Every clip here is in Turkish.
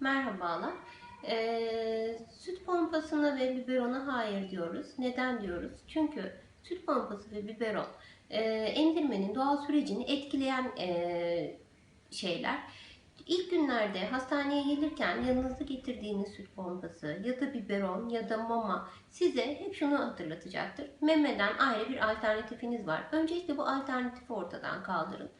Merhabalar. Ee, süt pompasına ve biberona hayır diyoruz. Neden diyoruz? Çünkü süt pompası ve biberon e, emzirmenin doğal sürecini etkileyen e, şeyler. İlk günlerde hastaneye gelirken yanınızda getirdiğiniz süt pompası ya da biberon ya da mama size hep şunu hatırlatacaktır. Memeden ayrı bir alternatifiniz var. Öncelikle bu alternatifi ortadan kaldırın.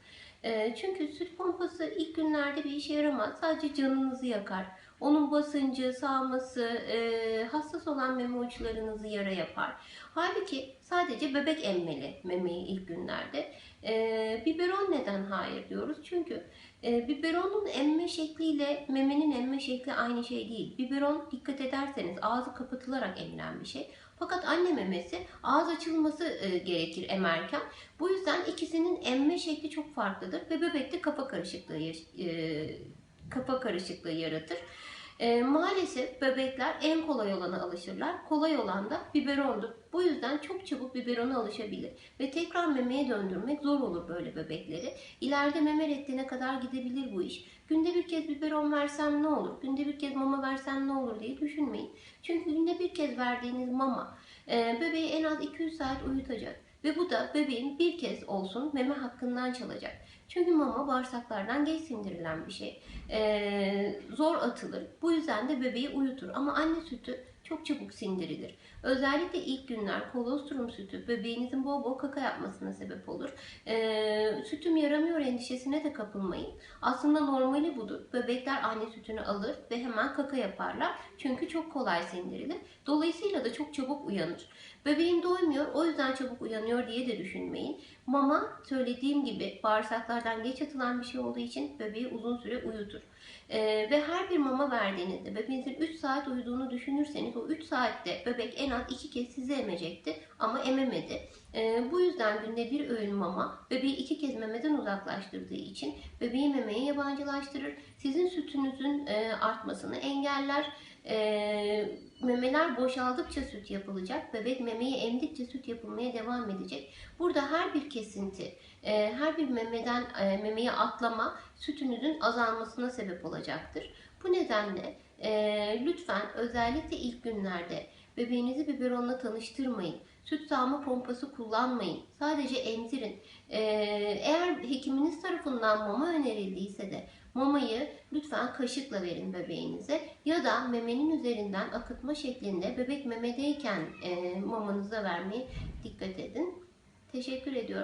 E, çünkü süt pompası ilk günlerde bir işe yaramaz. Sadece canınızı yakar. Onun basıncı, sağması, e, hassas olan meme uçlarınızı yara yapar. Halbuki sadece bebek emmeli memeyi ilk günlerde. E, biberon neden hayır diyoruz? Çünkü e, biberonun emme şekliyle memenin emme şekli aynı şey değil. Biberon dikkat ederseniz ağzı kapatılarak emilen bir şey. Fakat anne memesi ağız açılması e, gerekir emerken. Bu yüzden ikisinin şekli çok farklıdır ve bebekte kafa karışıklığı e, kafa karışıklığı yaratır. E, maalesef bebekler en kolay olana alışırlar. Kolay olan da biberondur. Bu yüzden çok çabuk biberona alışabilir. Ve tekrar memeye döndürmek zor olur böyle bebekleri. İleride meme reddine kadar gidebilir bu iş. Günde bir kez biberon versem ne olur? Günde bir kez mama versem ne olur diye düşünmeyin. Çünkü günde bir kez verdiğiniz mama e, bebeği en az 200 saat uyutacak. Ve bu da bebeğin bir kez olsun meme hakkından çalacak. Çünkü mama bağırsaklardan geç sindirilen bir şey. Ee, zor atılır. Bu yüzden de bebeği uyutur. Ama anne sütü çok çabuk sindirilir. Özellikle ilk günler kolostrum sütü bebeğinizin bol bol kaka yapmasına sebep olur. Ee, sütüm yaramıyor endişesine de kapılmayın. Aslında normali budur. Bebekler anne sütünü alır ve hemen kaka yaparlar. Çünkü çok kolay sindirilir. Dolayısıyla da çok çabuk uyanır. Bebeğim doymuyor o yüzden çabuk uyanıyor diye de düşünmeyin. Mama söylediğim gibi bağırsaklardan geç atılan bir şey olduğu için bebeği uzun süre uyutur. Ee, ve her bir mama verdiğinizde bebeğinizin 3 saat uyuduğunu düşünürseniz o 3 saatte bebek en az 2 kez sizi emecekti ama ememedi. Ee, bu yüzden günde bir öğün mama bebeği 2 kez memeden uzaklaştırdığı için bebeği memeye yabancılaştırır. Sizin sütünüzün e, artmasını engeller. E, memeler boşaldıkça süt yapılacak. Bebek memeyi emdikçe süt yapılmaya devam edecek. Burada her bir kesinti, e, her bir memeden e, memeye atlama sütünüzün azalmasına sebep olacaktır. Bu nedenle e, lütfen özellikle ilk günlerde bebeğinizi biberonla tanıştırmayın. Süt sağma pompası kullanmayın. Sadece emzirin. E, eğer hekiminiz tarafından mama önerildiyse de mamayı lütfen kaşıkla verin bebeğinize ya da memenin üzerinden akıtma şeklinde bebek memedeyken e, mamanıza vermeye dikkat edin. Teşekkür ediyorum.